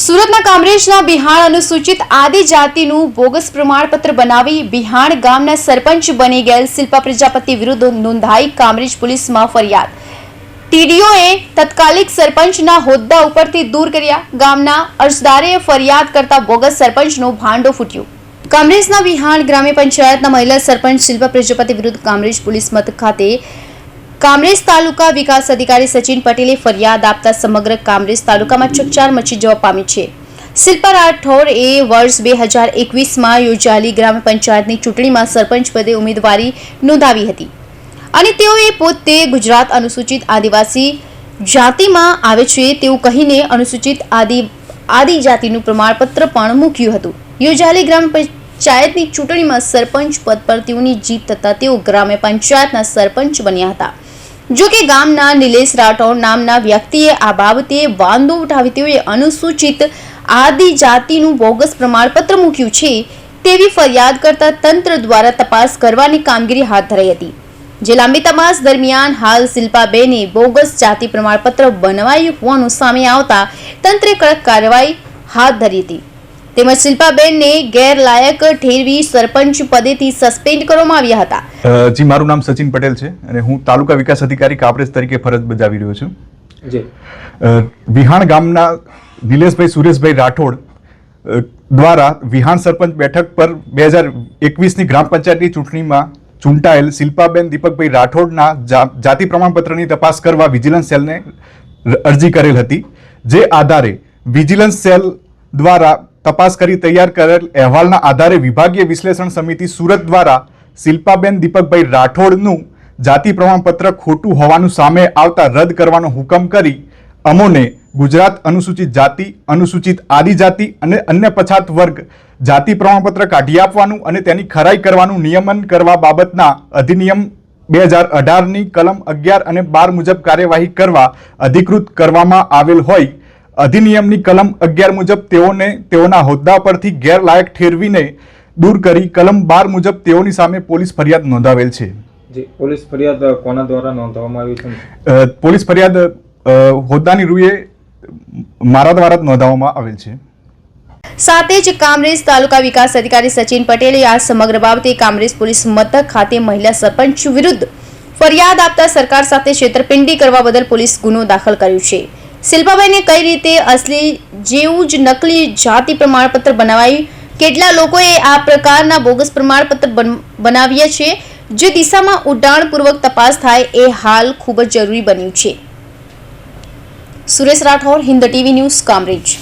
સુરતના કામરેજના બિહાણ અનુસૂચિત આદિજાતિનું બોગસ પ્રમાણપત્ર બનાવી બિહાણ ગામના સરપંચ બની ગયેલ શિલ્પા પ્રજાપતિ વિરુદ્ધ નોંધાઈ કામરેજ પોલીસમાં ફરિયાદ. ટીડીઓએ તત્કાલિક સરપંચના હોદ્દા ઉપરથી દૂર કર્યા. ગામના અરજદારે ફરિયાદ કરતા બોગસ સરપંચનો ભાંડો ફૂટ્યો. કામરેજના વિહાણ ગ્રામ્ય પંચાયતના મહિલા સરપંચ શિલ્પા પ્રજાપતિ વિરુદ્ધ કામરેજ પોલીસ મથક ખાતે કામરેજ તાલુકા વિકાસ અધિકારી સચિન પટેલે ફરિયાદ આપતા સમગ્ર કામરેજ તાલુકામાં ચકચાર મચી જવા પામી છે. શિલ્પા રાઠોડ એ વર્ષ બે હજાર એકવીસમાં યોજાયેલી ગ્રામ પંચાયતની ચૂંટણીમાં સરપંચ પદે ઉમેદવારી નોંધાવી હતી. અને તેઓએ પોતે ગુજરાત અનુસૂચિત આદિવાસી જાતિમાં આવે છે તેવું કહીને અનુસૂચિત આદિ, આદિજાતિનું પ્રમાણપત્ર પણ મૂક્યું હતું. યોજાયેલી ગ્રામ પંચાયતની ચૂંટણીમાં સરપંચ પદ પર તેઓની જીત થતાં તેઓ ગ્રામ્ય પંચાયતના સરપંચ બન્યા હતા. જો કે ગામના નિલેશ રાઠોડ નામના વ્યક્તિએ આ બાબતે વાંધો ઉઠાવી તેઓએ અનુસૂચિત આદિજાતિનું બોગસ પ્રમાણપત્ર મૂક્યું છે તેવી ફરિયાદ કરતા તંત્ર દ્વારા તપાસ કરવાની કામગીરી હાથ ધરાઈ હતી. જે લાંબી તપાસ દરમિયાન હાલ શિલ્પાબેને બોગસ જાતિ પ્રમાણપત્ર બનાવાયું હોવાનું સામે આવતા તંત્રે કડક કાર્યવાહી હાથ ધરી હતી. તેમજ શિલ્પાબેનને ગેરલાયક ઠેરવી સરપંચ પદેથી સસ્પેન્ડ કરવામાં આવ્યા હતા. જી મારું નામ સચિન પટેલ છે અને હું તાલુકા વિકાસ અધિકારી કાપરેજ તરીકે ફરજ બજાવી રહ્યો છું. વિહાણ ગામના નિલેશભાઈ સુરેશભાઈ રાઠોડ દ્વારા વિહાણ સરપંચ બેઠક પર બે હજાર એકવીસની ગ્રામ પંચાયતની ચૂંટણીમાં ચૂંટાયેલ શિલ્પાબેન દીપકભાઈ રાઠોડના જાતિ પ્રમાણપત્રની તપાસ કરવા વિજિલન્સ સેલને અરજી કરેલ હતી. જે આધારે વિજિલન્સ સેલ દ્વારા તપાસ કરી તૈયાર કરેલ અહેવાલના આધારે વિભાગીય વિશ્લેષણ સમિતિ સુરત દ્વારા શિલ્પાબેન દીપકભાઈ રાઠોડનું જાતિ પ્રમાણપત્ર ખોટું હોવાનું સામે આવતા રદ કરવાનો હુકમ કરી અમોને ગુજરાત અનુસૂચિત જાતિ, અનુસૂચિત આદિજાતિ અને અન્ય પછાત વર્ગ જાતિ પ્રમાણપત્ર કાઢી આપવાનું અને તેની ખરાઈ કરવાનું નિયમન કરવા બાબતના અધિનિયમ બે હજાર અઢારની કલમ અગિયાર અને બાર મુજબ કાર્યવાહી કરવા અધિકૃત કરવામાં આવેલ હોય અધિનિયમની કલમ અગિયાર મુજબ તેઓને તેઓના હોદ્દા પરથી ગેરલાયક ઠેરવીને દૂર કરી કલમ બાર મુજબ તેઓની સામે પોલીસ ફરિયાદ નોંધાવેલ છે. પોલીસ ફરિયાદ કોના દ્વારા નોંધવામાં આવી છે? પોલીસ ફરિયાદ હોદ્દાની રૂએ મારા દ્વારા જ નોંધાવવામાં આવેલ છે. સાથે જ કામરેજ તાલુકા વિકાસ અધિકારી સચિન પટેલે આ સમગ્ર બાબતે કામરેજ પોલીસ મથક ખાતે મહિલા સરપંચ વિરુદ્ધ ફરિયાદ આપતા સરકાર સાથે છેતરપિંડી કરવા બદલ પોલીસ ગુનો દાખલ કર્યો છે. શિલ્પાબેને કઈ રીતે અસલી જેવું જ નકલી જાતિ પ્રમાણપત્ર બનાવાયું? કેટલા લોકોએ આ પ્રકારના બોગસ પ્રમાણપત્ર બન- બનાવ્યા છે? જે દિશામાં ઉડાણપૂર્વક તપાસ થાય એ હાલ ખૂબ જ જરૂરી બન્યું છે. Suresh Rathore Hind TV news, Kamrej.